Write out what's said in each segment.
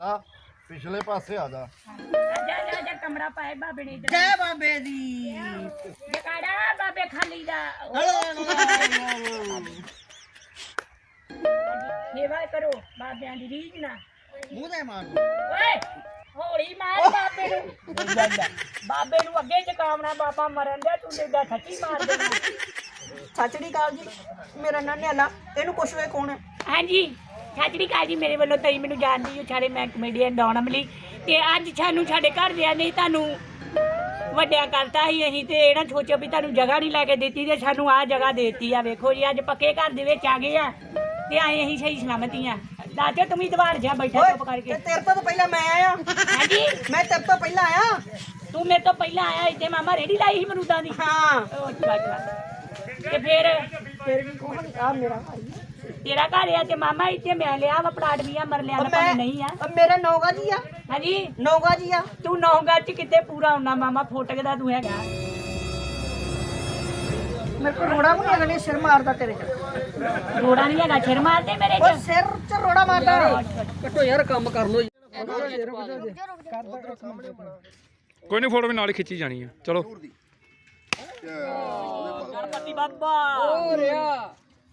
ਆ ਪਿਛਲੇ ਪਾਸੇ ਆ ਜਾ। ਜਾ ਜਾ ਜਾ ਕਮਰਾ ਪਾਏ ਬਾਬੇ ਨੇ ਇੱਧਰ। ਜੈ ਬਾਬੇ ਦੀ। ਜਕਾੜਾ ਬਾਬੇ ਖਾਲੀ ਦਾ। ਸੇਵਾ ਕਰੋ ਬਾਬਿਆਂ ਦੀ ਰੀਝ ਨਾ ਮੂੰਹ ਤੇ ਮਾਰ। ਓਏ ਹੌਲੀ ਮਾਰ ਬਾਬੇ ਨੂੰ। ਬਾਬੇ ਨੂੰ ਅੱਗੇ ਚਕਾਵਣਾ ਬਾਬਾ ਮਰਨ ਦੇ ਤੂੰ ਇਹਦਾ ਠੱਕੀ ਮਾਰ ਦੇਣਾ ਸੱਚੜੀ ਕਾਲ ਜੀ। ਮੇਰਾ ਨਾਂ ਨਿਆਲਾ। ਇਹਨੂੰ ਪੁੱਛ ਵੇ ਕੌਣ ਹੈ? ਹਾਂਜੀ। ਸਤਿ ਕਾਲ ਜੀ ਮੇਰੇ ਵੱਲੋਂ ਤਈ ਮੈਨੂੰ ਜਾਣਦੀ ਹੋ ਸਾਰੇ ਮੈਂ ਕਮੇਡੀਅਨ ਡੌਨ ਅਮਲੀ। ਤੇ ਅੱਜ ਸਾਨੂੰ ਸਾਡੇ ਘਰ ਦੇ ਨਹੀਂ ਤੁਹਾਨੂੰ ਵੱਡਿਆ ਕਰਤਾ ਸੀ ਅਸੀਂ ਤੇ ਇਹ ਨਾ ਸੋਚੋ ਵੀ ਤੁਹਾਨੂੰ ਜਗ੍ਹਾ ਨਹੀਂ ਲੈ ਕੇ ਦਿੱਤੀ ਤੇ ਸਾਨੂੰ ਆਹ ਜਗ੍ਹਾ ਦੇਤੀ ਆ। ਵੇਖੋ ਜੀ ਅੱਜ ਪੱਕੇ ਘਰ ਦੇ ਵਿੱਚ ਆ ਗਏ ਆ ਤੇ ਆਏ ਅਸੀਂ ਸਹੀ ਸਲਾਮਤੀ ਆ ਦਾਜੋ ਤੁਮੀ ਦਵਾਰ ਜਾ ਬੈਠਾ ਚੁੱਪ ਕਰਕੇ। ਤੇ ਤੇਰੇ ਤੋਂ ਤਾਂ ਪਹਿਲਾਂ ਮੈਂ ਆਇਆ। ਹਾਂਜੀ? ਮੈਂ ਤੇਰੇ ਤੋਂ ਪਹਿਲਾਂ ਆਇਆ। ਤੂੰ ਮੇਰੇ ਤੋਂ ਪਹਿਲਾਂ ਆਇਆ ਇੱਥੇ ਮਾਮਾ ਰੇੜੀ ਲਾਈ ਸੀ ਮਰੂਦਾਂ ਦੀ। ਹਾਂ। ਉਹ ਅੱਛਾ ਅੱਛਾ। ਤੇ ਫਿਰ? ਫਿਰ ਵੀ ਕੌਣ ਆ ਮੇਰਾ ਭਾਈ। ਤੇਰਾ ਘਰ ਆ ਤੇ ਮਾਮਾ ਇੱਥੇ ਮੈਂ ਲਿਆ ਵਾ ਪਲਾਟ ਵੀ ਆ ਮਰ ਲਿਆ ਨਾ ਭਾਵੇਂ ਨਹੀਂ ਆ। ਉਹ ਮੇਰਾ ਨੌਗਾ ਜੀ ਆ। ਹਾਂਜੀ? ਨੌਗਾ ਜੀ ਆ। ਤੂੰ ਨੌਗਾ ਚ ਕਿਤੇ ਪੂਰਾ ਹੁੰਨਾ ਮਾਮਾ? ਫੋਟਕਦਾ ਤੂੰ ਹੈਗਾ। ਮੇਰੇ ਕੋਲ ਰੋੜਾ ਵੀ ਨਹੀਂ ਅਗਲੇ ਸਿਰ ਮਾਰਦਾ ਤੇਰੇ ਚ ਰੋੜਾ ਨਹੀਂ ਹੈਗਾ ਛਿਰ ਮਾਰਦੇ ਮੇਰੇ ਉਹ ਚ ਸਿਰ ਚ ਰੋੜਾ ਮਾਰਦਾ। ਕੱਟੋ ਯਾਰ ਕੰਮ ਕਰ ਲੋ ਕੋਈ ਨਹੀਂ ਫੋਟੋ ਵੀ ਨਾਲ ਹੀ ਖਿੱਚੀ ਜਾਣੀ ਆ। ਚਲੋ। ਗਣਪਤੀ ਬਾਬਾ। ਹੋ ਰਿਹਾ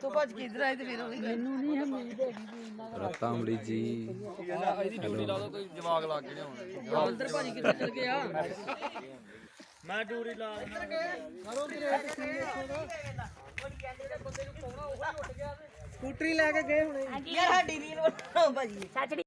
ਤੂੰ ਭੱਜ ਕੇ ਇਧਰ ਆਏ ਤੇ ਫਿਰ ਉਹੀ ਗੱਲ। ਰਤਾ ਅਮਲੀ ਜੀ ਇਹਦੀ ਡਿਊਟੀ ਲਾ ਦੋ ਕੋਈ ਜਵਾਗ ਲੱਗ ਗਏ ਹੁਣ ਅੰਦਰ ਭਾਜੀ ਕਿੱਥੇ ਚਲ ਗਏ ਆ ਸਕੂਟਰੀ ਲੈ ਕੇ ਗਏ ਹੁਣੇ। ਯਾਰ ਸਾਡੀ ਰੀਲ ਬਣਾਓ ਭਾਜੀ। ਸਾਜਰੀ